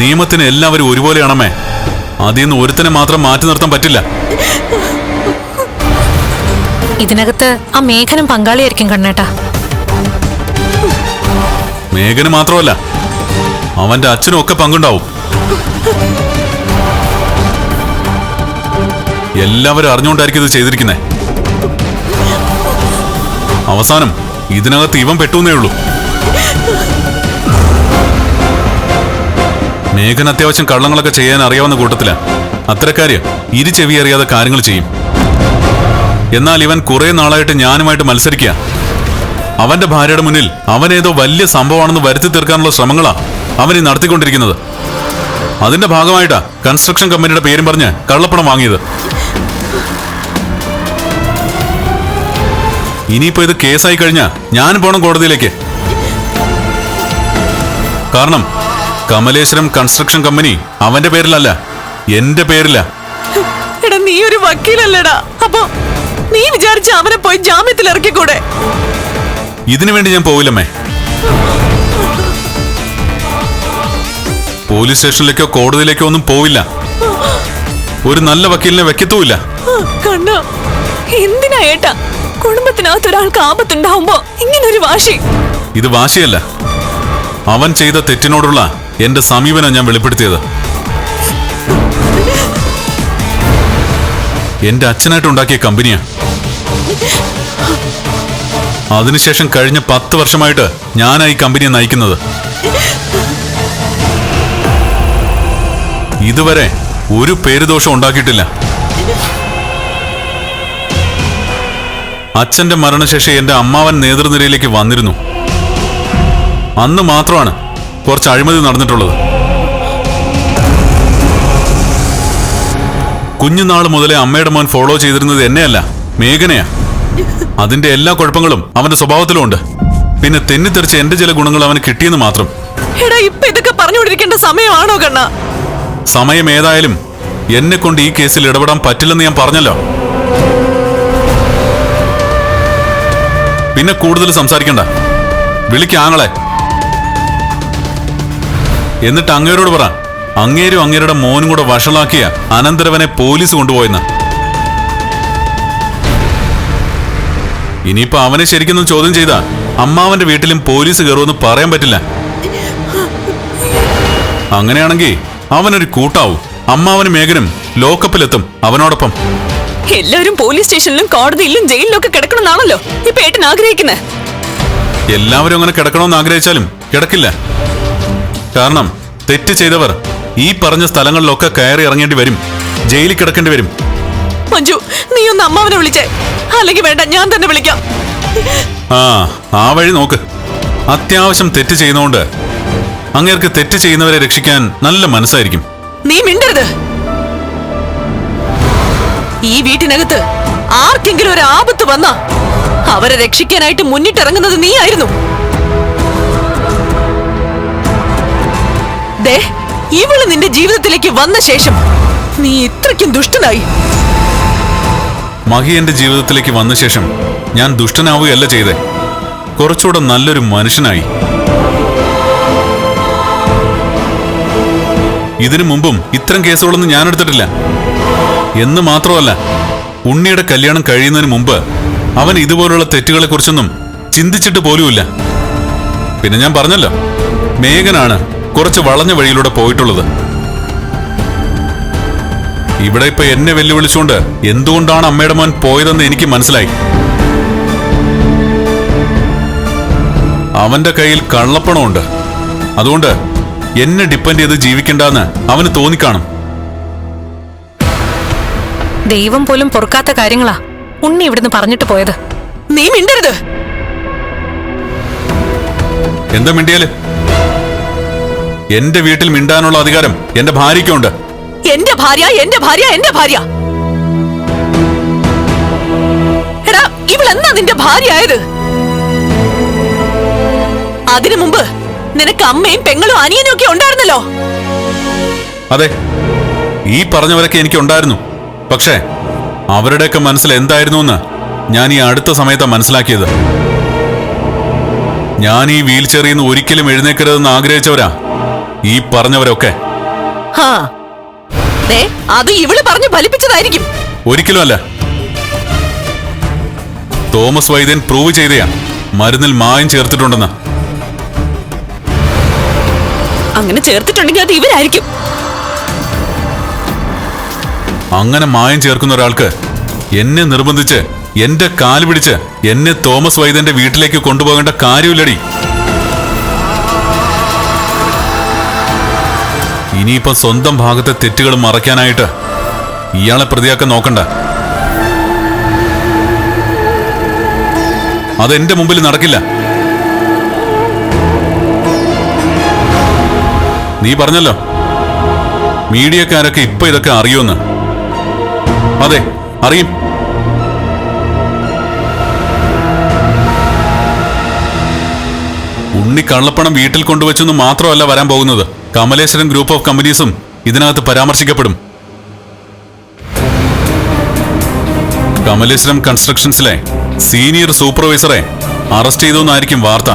നിയമത്തിന് എല്ലാവരും ഒരുപോലെയാണമ്മേ. അതിൽ നിന്ന് ഒരുത്തനെ മാത്രം മാറ്റി നിർത്താൻ പറ്റില്ല. ഇതിനകത്ത് ആ മേഘനും പങ്കാളിയായിരിക്കും കണ്ണേട്ടാ. മേഘന് മാത്രമല്ല അവന്റെ അച്ഛനും ഒക്കെ പങ്കുണ്ടാവും. എല്ലാവരും അറിഞ്ഞുകൊണ്ടായിരിക്കും ഇത് ചെയ്തിരിക്കുന്നേ. അവസാനം ഇതിനകത്ത് ഇവൻ പെട്ടുന്നേ ഉള്ളൂ. മേഘൻ അത്യാവശ്യം കള്ളങ്ങളൊക്കെ ചെയ്യാൻ അറിയാവുന്ന കൂട്ടത്തില. അത്തരക്കാര് ഇരു ചെവി അറിയാതെ കാര്യങ്ങൾ ചെയ്യും. എന്നാൽ ഇവൻ കുറെ നാളായിട്ട് ഞാനുമായിട്ട് മത്സരിക്കുക അവന്റെ ഭാര്യയുടെ മുന്നിൽ അവനേതോ വലിയ സംഭവമാണെന്ന് വരുത്തി തീർക്കാനുള്ള ശ്രമങ്ങളാ അവൻ ഈ നടത്തിക്കൊണ്ടിരിക്കുന്നത്. അതിന്റെ ഭാഗമായിട്ടാ കൺസ്ട്രക്ഷൻ കമ്പനിയുടെ പേരും പറഞ്ഞ് കള്ളപ്പണം വാങ്ങിയത്. ഇനിയിപ്പോ ഇത് കേസായി കഴിഞ്ഞാ ഞാൻ പോണം കോടതിയിലേക്ക്. കാരണം കമലേശ്വരം കൺസ്ട്രക്ഷൻ കമ്പനി അവന്റെ പേരിലല്ല എന്റെ പേരിലാ. എടാ നീ ഒരു വക്കീലല്ലടാ. അപ്പൊ നീ വിചാരിച്ച അവനെ പോയി ജാമ്യത്തിൽ ഇറക്കിക്കൂടെ? ഇതിനു വേണ്ടി ഞാൻ പോവില്ലമ്മേ. പോലീസ് സ്റ്റേഷനിലേക്കോ കോടതിയിലേക്കോ ഒന്നും പോവില്ല. ഒരു നല്ല വക്കീലിനെ വെക്കത്തുമില്ല. കണ്ണ എന്തിനാ ഏട്ടാ? കുടുംബത്തിനകത്ത് ഒരാൾക്ക് ആപത്തുണ്ടാവുമ്പോ ഇങ്ങനൊരു വാശി? ഇത് വാശിയല്ല. അവൻ ചെയ്ത തെറ്റിനോടുള്ള എന്റെ സമീപനം ഞാൻ വെളിപ്പെടുത്തിയത്. എന്റെ അച്ഛനായിട്ട് ഉണ്ടാക്കിയ കമ്പനിയാ. അതിനുശേഷം കഴിഞ്ഞ പത്ത് വർഷമായിട്ട് ഞാനാ ഈ കമ്പനിയെ നയിക്കുന്നത്. ഇതുവരെ ഒരു പേരുദോഷം ഉണ്ടാക്കിയിട്ടില്ല. അച്ഛന്റെ മരണശേഷം എന്റെ അമ്മാവൻ നേതൃനിരയിലേക്ക് വന്നിരുന്നു. അന്ന് മാത്രമാണ് കുറച്ച് അഴിമതി നടന്നിട്ടുള്ളത്. കുഞ്ഞുനാൾ മുതലേ അമ്മയുടെ മോൻ ഫോളോ ചെയ്തിരുന്നത് എന്നെയല്ല മേഘനയാ. അതിന്റെ എല്ലാ കുഴപ്പങ്ങളും അവന്റെ സ്വഭാവത്തിലും ഉണ്ട്. പിന്നെ തെന്നിത്തെറിച്ച് എന്റെ ചില ഗുണങ്ങൾ അവന് കിട്ടിയെന്ന് മാത്രം. എടാ ഇപ്പൊ ഇതൊക്കെ പറഞ്ഞുകൊണ്ടിരിക്കേണ്ട സമയമാണോ കണ്ണ? സമയം ഏതായാലും എന്നെ കൊണ്ട് ഈ കേസിൽ ഇടപെടാൻ പറ്റില്ലെന്ന് ഞാൻ പറഞ്ഞല്ലോ. പിന്നെ കൂടുതൽ സംസാരിക്കണ്ട. വിളിക്ക ആങ്ങളെ. എന്നിട്ട് അങ്ങേരോട് പറ. അങ്ങേരും അങ്ങേരുടെ മോനും കൂടെ വഷളാക്കിയ അനന്തരവനെ പോലീസ് കൊണ്ടുപോയെന്ന്. ഇനിയിപ്പോ അവനെ ശരിക്കൊന്നും ചോദ്യം ചെയ്താ അമ്മാവന്റെ വീട്ടിലും പോലീസ് കയറുമെന്ന് പറയാൻ പറ്റില്ല. അങ്ങനെയാണെങ്കിൽ അവനൊരു കൂട്ടാവും. അമ്മാവനും മേഘനും ലോക്കപ്പിലെത്തും അവനോടൊപ്പം. എല്ലാവരും പോലീസ് സ്റ്റേഷനിലും കോടതിയിലും ജയിലിലും ഒക്കെ കിടക്കണമെന്നാണല്ലോ. ഇപ്പൊ ഏട്ടൻ ആഗ്രഹിക്കുന്നത് എല്ലാവരും അങ്ങനെ കിടക്കണമെന്ന് ആഗ്രഹിച്ചാലും കിടക്കില്ല. കാരണം തെറ്റ് ചെയ്തവർ ഈ പറഞ്ഞ സ്ഥലങ്ങളിലൊക്കെ കയറി ഇറങ്ങേണ്ടി വരും. ജയിലിൽ കിടക്കേണ്ടി വരും. മഞ്ജു നീ ഒന്ന് അമ്മാവനെ വിളിച്ചേ. അല്ലെങ്കിൽ വേണ്ട ഞാൻ തന്നെ വിളിക്കാം. ആ ആ വഴി നോക്ക്. അത്യാവശ്യം തെറ്റ് ചെയ്യുന്നോണ്ട് അങ്ങേർക്ക് തെറ്റ് ചെയ്യുന്നവരെ രക്ഷിക്കാൻ നല്ല മനസ്സായിരിക്കും. നീ മിണ്ടരുത്. ഈ വീട്ടിനകത്ത് ആർക്കെങ്കിലും ഒരു ആപത്ത് വന്ന അവരെ രക്ഷിക്കാനായിട്ട് മുന്നിട്ടിറങ്ങുന്നത് നീ ആയിരുന്നു ദേ ഇവൾ നിന്റെ ജീവിതത്തിലേക്ക് വന്ന ശേഷം നീ ഇത്രയ്ക്കും ദുഷ്ടനായി. മഹി എന്റെ ജീവിതത്തിലേക്ക് വന്ന ശേഷം ഞാൻ ദുഷ്ടനാവുകയല്ല ചെയ്തേ. കുറച്ചുകൂടെ നല്ലൊരു മനുഷ്യനായി. ഇതിനു മുമ്പും ഇത്തരം കേസുകളൊന്നും ഞാൻ എടുത്തിട്ടില്ല. എന്ന് മാത്രമല്ല ഉണ്ണിയുടെ കല്യാണം കഴിയുന്നതിന് മുമ്പ് അവൻ ഇതുപോലുള്ള തെറ്റുകളെ കുറിച്ചൊന്നും ചിന്തിച്ചിട്ട് പോലുമില്ല. പിന്നെ ഞാൻ പറഞ്ഞല്ലോ മേഘനാണ് കുറച്ച് വളഞ്ഞ വഴിയിലൂടെ പോയിട്ടുള്ളത്. ഇവിടെ ഇപ്പൊ എന്നെ വെല്ലുവിളിച്ചുകൊണ്ട് എന്തുകൊണ്ടാണ് അമ്മയുടെ മോൻ പോയതെന്ന് എനിക്ക് മനസ്സിലായി. അവന്റെ കയ്യിൽ കള്ളപ്പണമുണ്ട്. അതുകൊണ്ട് എന്നെ ഡിപ്പെൻഡ് ചെയ്ത് ജീവിക്കണ്ടെന്ന് അവന് തോന്നിക്കാണും. ദൈവം പോലും പൊറുക്കാത്ത കാര്യങ്ങളാ ഉണ്ണി ഇവിടുന്ന് പറഞ്ഞിട്ട് പോയത്. നീ മിണ്ടരുത്. എന്താ മിണ്ടിയാൽ? എന്റെ വീട്ടിൽ മിണ്ടാനുള്ള അധികാരം എന്റെ ഭാര്യയ്ക്കുണ്ട്. എന്റെ ഭാര്യ എന്റെ ഭാര്യ എന്റെ ഭാര്യ. എടാ ഇവളെന്നാ നിന്റെ ഭാര്യ ആയത് അതിനു മുമ്പ് നിനക്ക് അമ്മയും പെങ്ങളും അനിയനും ഒക്കെ ഉണ്ടായിരുന്നല്ലോ? അതെ ഈ പറഞ്ഞവരൊക്കെ എനിക്ക് ഉണ്ടായിരുന്നു. പക്ഷേ അവരുടെയൊക്കെ മനസ്സിൽ എന്തായിരുന്നു എന്ന് ഞാൻ ഈ അടുത്ത സമയത്താണ് മനസ്സിലാക്കിയത്. ഞാൻ ഈ വീൽ ചെറിയെന്ന് ഒരിക്കലും എഴുന്നേക്കരുതെന്ന് ആഗ്രഹിച്ചവരാ. ഈ പറഞ്ഞവരൊക്കെ. അത് ഇവൾ പറഞ്ഞു ഫലിപ്പിച്ചതായിരിക്കും. ഒരിക്കലും അല്ല തോമസ് വൈദ്യൻ പ്രൂവ് ചെയ്തയാ. മരുന്നിൽ മായം ചേർത്തിട്ടുണ്ടെന്ന്. അങ്ങനെ ചേർത്തിട്ടുണ്ടെങ്കിൽ അത് ഇവരായിരിക്കും. അങ്ങനെ മായം ചേർക്കുന്ന ഒരാൾക്ക് എന്നെ നിർബന്ധിച്ച് എന്റെ കാൽ പിടിച്ച് എന്നെ തോമസ് വൈദ്യന്റെ വീട്ടിലേക്ക് കൊണ്ടുപോകേണ്ട കാര്യമില്ലടി. ഇനിയിപ്പോ സ്വന്തം ഭാഗത്തെ തെറ്റുകൾ മറയ്ക്കാനായിട്ട് ഇയാളെ പ്രതിയാക്കാൻ നോക്കണ്ട. അതെന്റെ മുമ്പിൽ നടക്കില്ല. നീ പറഞ്ഞല്ലോ. മീഡിയക്കാരൊക്കെ ഇപ്പൊ ഇതൊക്കെ അറിയുമെന്ന്. അതെ അറിയും. ഉണ്ണി കള്ളപ്പണം വീട്ടിൽ കൊണ്ടുവച്ചെന്ന് മാത്രമല്ല വരാൻ പോകുന്നത്. കമലേശ്വരം ഗ്രൂപ്പ് ഓഫ് കമ്പനീസും ഇതിനകത്ത് പരാമർശിക്കപ്പെടും. കമലേശ്വരം കൺസ്ട്രക്ഷൻസിലെ സീനിയർ സൂപ്പർവൈസറെ അറസ്റ്റ് ചെയ്തെന്നായിരിക്കും വാർത്ത.